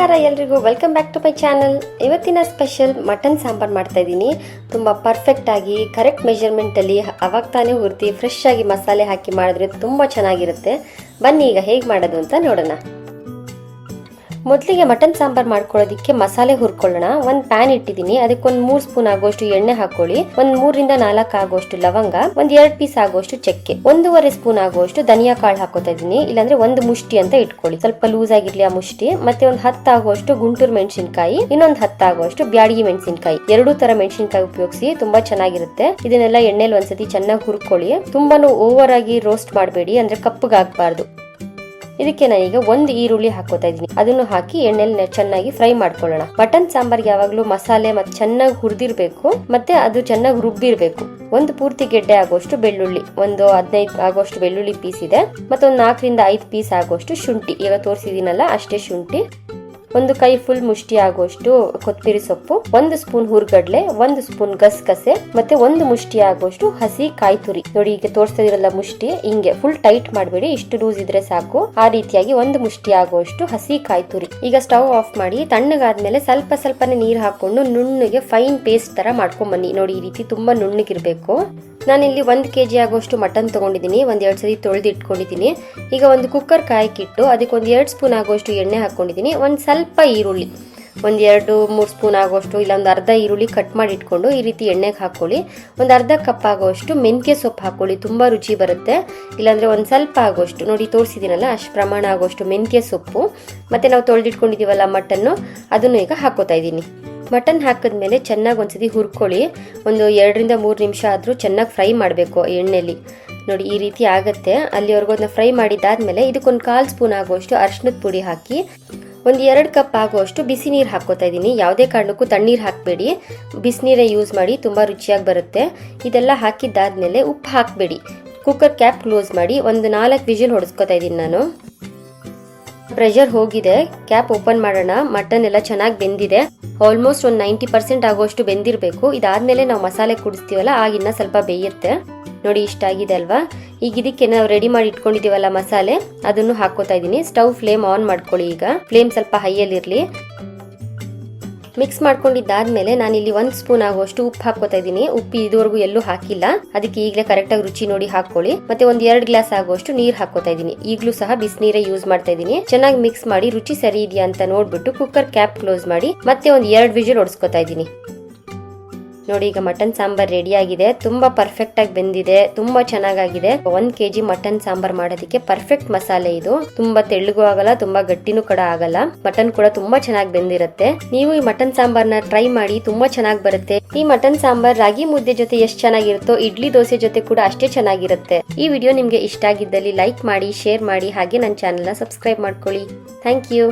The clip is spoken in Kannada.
ನಮಸ್ಕಾರ ಎಲ್ರಿಗೂ. Welcome back to my channel ಇವತ್ತಿನ ಸ್ಪೆಷಲ್ ಮಟನ್ ಸಾಂಬಾರ್ ಮಾಡ್ತಾ ಇದ್ದೀನಿ. ತುಂಬ ಪರ್ಫೆಕ್ಟ್ ಆಗಿ ಕರೆಕ್ಟ್ ಮೆಜರ್ಮೆಂಟಲ್ಲಿ ಅವಾಗ ತಾನೇ ಹುರ್ತಿ ಫ್ರೆಶ್ ಆಗಿ ಮಸಾಲೆ ಹಾಕಿ ಮಾಡಿದ್ರೆ ತುಂಬಾ ಚೆನ್ನಾಗಿರುತ್ತೆ. ಬನ್ನಿ ಈಗ ಹೇಗೆ ಮಾಡೋದು ಅಂತ ನೋಡೋಣ. ಮೊದಲಿಗೆ ಮಟನ್ ಸಾಂಬಾರ್ ಮಾಡ್ಕೊಳ್ಳೋದಿಕ್ಕೆ ಮಸಾಲೆ ಹುರ್ಕೊಳ್ಳೋಣ. ಒಂದು ಪ್ಯಾನ್ ಇಟ್ಟಿದ್ದೀನಿ. ಅದಕ್ಕೆ ಒಂದು ಮೂರು ಸ್ಪೂನ್ ಆಗುವಷ್ಟು ಎಣ್ಣೆ ಹಾಕೊಳ್ಳಿ. ಒಂದು ಮೂರಿಂದ ನಾಲ್ಕು ಆಗುವಷ್ಟು ಲವಂಗ. ಒಂದ್ ಎರಡ್ ಪೀಸ್ ಆಗುವಷ್ಟು ಚಕ್ಕೆ. ಒಂದೂವರೆ ಸ್ಪೂನ್ ಆಗುವಷ್ಟು ಧನಿಯಾ ಕಾಳು ಹಾಕೋತಾ ಇದೀನಿ ಇಲ್ಲಾಂದ್ರೆ ಒಂದು ಮುಷ್ಟಿ ಅಂತ ಇಟ್ಕೊಳ್ಳಿ. ಸ್ವಲ್ಪ ಲೂಸ್ ಆಗಿರ್ಲಿ ಆ ಮುಷ್ಟಿ. ಮತ್ತೆ ಒಂದು ಹತ್ತು ಆಗುವಷ್ಟು ಗುಂಟೂರು ಮೆಣಸಿನಕಾಯಿ. ಇನ್ನೊಂದು ಹತ್ತು ಆಗುವಷ್ಟು ಬ್ಯಾಡಗಿ ಮೆಣಸಿನಕಾಯಿ. ಎರಡು ತರ ಮೆಣಸಿನಕಾಯಿ ಉಪಯೋಗಿಸಿ ತುಂಬಾ ಚೆನ್ನಾಗಿರುತ್ತೆ. ಇದನ್ನೆಲ್ಲ ಎಣ್ಣೆಲಿ ಒಂದ್ಸತಿ ಚೆನ್ನಾಗಿ ಹುರ್ಕೊಳ್ಳಿ. ತುಂಬಾನು ಓವರ್ ಆಗಿ ರೋಸ್ಟ್ ಮಾಡಬೇಡಿ. ಅಂದ್ರೆ ಕಪ್ಪಗಾಗಬಾರ್ದು ಇದಕ್ಕೆ ನಾನೀಗ ಒಂದು ಈರುಳ್ಳಿ ಹಾಕೋತಾ ಇದ್ದೀನಿ. ಅದನ್ನು ಹಾಕಿ ಎಣ್ಣೆಲಿ ಚೆನ್ನಾಗಿ ಫ್ರೈ ಮಾಡ್ಕೊಳ್ಳೋಣ. ಮಟನ್ ಸಾಂಬಾರ್ ಯಾವಾಗಲೂ ಮಸಾಲೆ ಮತ್ತೆ ಚೆನ್ನಾಗಿ ಹುರಿದಿರ್ಬೇಕು, ಮತ್ತೆ ಅದು ಚೆನ್ನಾಗಿ ರುಬ್ಬಿರ್ಬೇಕು. ಒಂದು ಪೂರ್ತಿ ಗೆಡ್ಡೆ ಆಗುವಷ್ಟು ಬೆಳ್ಳುಳ್ಳಿ, ಒಂದು ಹದಿನೈದು ಆಗುವಷ್ಟು ಬೆಳ್ಳುಳ್ಳಿ ಪೀಸ್ ಇದೆ ಮತ್ತೆ ಒಂದು ನಾಲ್ಕರಿಂದ ಐದು ಪೀಸ್ ಆಗುವಷ್ಟು ಶುಂಠಿ. ಈಗ ತೋರಿಸಿದೀನಲ್ಲ ಅಷ್ಟೇ ಶುಂಠಿ. ಒಂದು ಕೈ ಫುಲ್ ಮುಷ್ಟಿ ಆಗುವಷ್ಟು ಕೊತ್ತಂಬರಿ ಸೊಪ್ಪು, ಒಂದು ಸ್ಪೂನ್ ಹುರ್ಗಡ್ಲೆ, ಒಂದು ಸ್ಪೂನ್ ಗಸಗಸೆ ಮತ್ತೆ ಒಂದು ಮುಷ್ಟಿ ಆಗುವಷ್ಟು ಹಸಿ ಕಾಯಿ ತುರಿ ನೋಡಿ ಈಗ ತೋರಿಸ್ತಾ ಇರಲ್ಲ ಮುಷ್ಟಿ, ಹಿಂಗೆ ಫುಲ್ ಟೈಟ್ ಮಾಡಬೇಡಿ, ಇಷ್ಟು ಲೂಸ್ ಇದ್ರೆ ಸಾಕು. ಆ ರೀತಿಯಾಗಿ ಒಂದು ಮುಷ್ಟಿ ಆಗುವಷ್ಟು ಹಸಿ ಕಾಯಿ ತುರಿ ಈಗ ಸ್ಟವ್ ಆಫ್ ಮಾಡಿ ತಣ್ಣಗಾದ್ಮೇಲೆ ಸ್ವಲ್ಪ ಸ್ವಲ್ಪನೇ ನೀರು ಹಾಕೊಂಡು ನುಣ್ಣಗೆ ಫೈನ್ ಪೇಸ್ಟ್ ತರ ಮಾಡ್ಕೊಂಡ್ ಬನ್ನಿ. ನೋಡಿ ಈ ರೀತಿ ತುಂಬಾ ನುಣ್ಣಗಿರ್ಬೇಕು. ನಾನಿಲ್ಲಿ ಒಂದು ಕೆ ಜಿ ಆಗುವಷ್ಟು ಮಟನ್ ತೊಗೊಂಡಿದ್ದೀನಿ ಒಂದು ಎರಡು ಸರಿ ತೊಳೆದು ಇಟ್ಕೊಂಡಿದ್ದೀನಿ ಈಗ ಒಂದು ಕುಕ್ಕರ್ ಕಾಯಕ್ಕಿಟ್ಟು ಅದಕ್ಕೆ ಒಂದು ಎರಡು ಸ್ಪೂನ್ ಆಗುವಷ್ಟು ಎಣ್ಣೆ ಹಾಕ್ಕೊಂಡಿದ್ದೀನಿ ಒಂದು ಸ್ವಲ್ಪ ಈರುಳ್ಳಿ. ಒಂದು ಎರಡು, ಮೂರು ಸ್ಪೂನ್ ಆಗುವಷ್ಟು ಇಲ್ಲ ಒಂದು ಅರ್ಧ ಈರುಳ್ಳಿ ಕಟ್ ಮಾಡಿ ಇಟ್ಕೊಂಡು ಈ ರೀತಿ ಎಣ್ಣೆಗೆ ಹಾಕೊಳ್ಳಿ ಒಂದು ಅರ್ಧ ಕಪ್ ಆಗುವಷ್ಟು ಮೆಂತ್ಯ ಸೊಪ್ಪು ಹಾಕ್ಕೊಳ್ಳಿ, ತುಂಬ ರುಚಿ ಬರುತ್ತೆ. ಇಲ್ಲಾಂದರೆ ಒಂದು ಸ್ವಲ್ಪ ಆಗುವಷ್ಟು ನೋಡಿ ತೋರಿಸಿದ್ದೀನಲ್ಲ, ಅಷ್ಟು ಪ್ರಮಾಣ ಆಗುವಷ್ಟು ಮೆಂತ್ಯ ಸೊಪ್ಪು. ಮತ್ತು ನಾವು ತೊಳೆದಿಟ್ಕೊಂಡಿದ್ದೀವಲ್ಲ ಮಟನ್ನು, ಅದನ್ನು ಈಗ ಹಾಕೋತಾ ಇದ್ದೀನಿ. ಮಟನ್ ಹಾಕಿದ್ಮೇಲೆ ಚೆನ್ನಾಗಿ ಒಂದ್ಸತಿ ಹುರ್ಕೊಳ್ಳಿ. ಒಂದು ಎರಡರಿಂದ ಮೂರು ನಿಮಿಷ ಆದರೂ ಚೆನ್ನಾಗಿ ಫ್ರೈ ಮಾಡಬೇಕು ಎಣ್ಣೆಲಿ. ನೋಡಿ, ಈ ರೀತಿ ಆಗುತ್ತೆ. ಅಲ್ಲಿವರೆಗೂ ಅದನ್ನ ಫ್ರೈ ಮಾಡಿದ್ದಾದ್ಮೇಲೆ ಇದಕ್ಕೊಂದು ಕಾಲು ಸ್ಪೂನ್ ಆಗುವಷ್ಟು ಅರ್ಶಿನದ ಪುಡಿ ಹಾಕಿ, ಒಂದು ಎರಡು ಕಪ್ ಆಗುವಷ್ಟು ಬಿಸಿ ನೀರು ಹಾಕೋತಾ ಇದ್ದೀನಿ ಯಾವುದೇ ಕಾರಣಕ್ಕೂ ತಣ್ಣೀರು ಹಾಕಬೇಡಿ. ಬಿಸಿನೀರೇ ಯೂಸ್ ಮಾಡಿ ತುಂಬ ರುಚಿಯಾಗಿ ಬರುತ್ತೆ. ಇದೆಲ್ಲ ಹಾಕಿದ್ದಾದ್ಮೇಲೆ ಉಪ್ಪು ಹಾಕಬೇಡಿ. ಕುಕ್ಕರ್ ಕ್ಯಾಪ್ ಕ್ಲೋಸ್ ಮಾಡಿ ಒಂದು ನಾಲ್ಕು ವಿಜಿಲ್ ಹೊಡೆಸ್ಕೊತಾ ಇದ್ದೀನಿ ನಾನು. ಪ್ರೆಷರ್ ಹೋಗಿದೆ ಕ್ಯಾಪ್ ಓಪನ್ ಮಾಡೋಣ ಮಟನ್ ಎಲ್ಲ ಚೆನ್ನಾಗಿ ಬೆಂದಿದೆ. ಆಲ್ಮೋಸ್ಟ್ ಒಂದು ನೈಂಟಿ ಪರ್ಸೆಂಟ್ ಆಗುವಷ್ಟು ಬೆಂದಿರಬೇಕು. ಇದಾದ್ಮೇಲೆ ನಾವು ಮಸಾಲೆ ಕುಡಿಸ್ತೀವಲ್ಲ ಆಗಿನ್ನ ಸ್ವಲ್ಪ ಬೇಯಿರುತ್ತೆ ನೋಡಿ ಇಷ್ಟ ಆಗಿದೆ ಅಲ್ವಾ? ಈಗ ಇದಕ್ಕೆ ನಾವು ರೆಡಿ ಮಾಡಿ ಇಟ್ಕೊಂಡಿದೀವಲ್ಲ ಮಸಾಲೆ, ಅದನ್ನು ಹಾಕೋತಾ ಇದ್ದೀನಿ ಸ್ಟವ್ ಫ್ಲೇಮ್ ಆನ್ ಮಾಡ್ಕೊಳ್ಳಿ ಈಗ. ಫ್ಲೇಮ್ ಸ್ವಲ್ಪ ಹೈಯಲ್ಲಿರಲಿ ಮಿಕ್ಸ್ ಮಾಡ್ಕೊಂಡಿದ್ದಾದ್ಮೇಲೆ ನಾನು ಇಲ್ಲಿ ಒಂದು ಸ್ಪೂನ್ ಆಗುವಷ್ಟು ಉಪ್ಪು ಹಾಕೋತಾ ಇದ್ದೀನಿ. ಉಪ್ಪು ಇದುವರೆಗೂ ಎಲ್ಲೂ ಹಾಕಿಲ್ಲ. ಅದಕ್ಕೆ ಈಗಲೇ ಕರೆಕ್ಟ್ ಆಗಿ ರುಚಿ ನೋಡಿ ಹಾಕೊಳ್ಳಿ ಮತ್ತೆ ಒಂದ್ ಎರಡು ಗ್ಲಾಸ್ ಆಗುವಷ್ಟು ನೀರು ಹಾಕೋತಾ ಇದ್ದೀನಿ. ಈಗಲೂ ಸಹ ಬಿಸಿನೀರೇ ಯೂಸ್ ಮಾಡ್ತಾ ಇದ್ದೀನಿ. ಚೆನ್ನಾಗಿ ಮಿಕ್ಸ್ ಮಾಡಿ ರುಚಿ ಸರಿ ಇದೆಯಾ ಅಂತ ನೋಡ್ಬಿಟ್ಟು ಕುಕ್ಕರ್ ಕ್ಯಾಪ್ ಕ್ಲೋಸ್ ಮಾಡಿ ಮತ್ತೆ ಒಂದ್ ಎರಡು ವಿಜಿಲ್ ಹೊಡ್ಸ್ಕೊತಾ ಇದ್ದೀನಿ. ನೋಡಿ, ಈಗ ಮಟನ್ ಸಾಂಬಾರ್ ರೆಡಿ ಆಗಿದೆ. ತುಂಬಾ ಪರ್ಫೆಕ್ಟ್ ಆಗಿ ಬೆಂದಿದೆ. ತುಂಬಾ ಚೆನ್ನಾಗಾಗಿದೆ. ಒಂದ್ ಕೆಜಿ ಮಟನ್ ಸಾಂಬಾರ್ ಮಾಡೋದಕ್ಕೆ ಪರ್ಫೆಕ್ಟ್ ಮಸಾಲೆ ಇದು. ತುಂಬಾ ತೆಳ್ಳಗೂ ಆಗಲ್ಲ, ತುಂಬಾ ಗಟ್ಟಿನೂ ಕೂಡ ಆಗಲ್ಲ. ಮಟನ್ ಕೂಡ ತುಂಬಾ ಚೆನ್ನಾಗಿ ಬೆಂದಿರುತ್ತೆ. ನೀವು ಈ ಮಟನ್ ಸಾಂಬಾರ್ನ ಟ್ರೈ ಮಾಡಿ, ತುಂಬಾ ಚೆನ್ನಾಗಿ ಬರುತ್ತೆ. ಈ ಮಟನ್ ಸಾಂಬಾರ್ ರಾಗಿ ಮುದ್ದೆ ಜೊತೆ ಎಷ್ಟು ಚೆನ್ನಾಗಿರುತ್ತೋ, ಇಡ್ಲಿ ದೋಸೆ ಜೊತೆ ಕೂಡ ಅಷ್ಟೇ ಚೆನ್ನಾಗಿರುತ್ತೆ. ಈ ವಿಡಿಯೋ ನಿಮ್ಗೆ ಇಷ್ಟ ಆಗಿದ್ದಲ್ಲಿ ಲೈಕ್ ಮಾಡಿ ಶೇರ್ ಮಾಡಿ, ಹಾಗೆ ನನ್ನ ಚಾನೆಲ್ನ ಸಬ್ಸ್ಕ್ರೈಬ್ ಮಾಡ್ಕೊಳ್ಳಿ. Thank you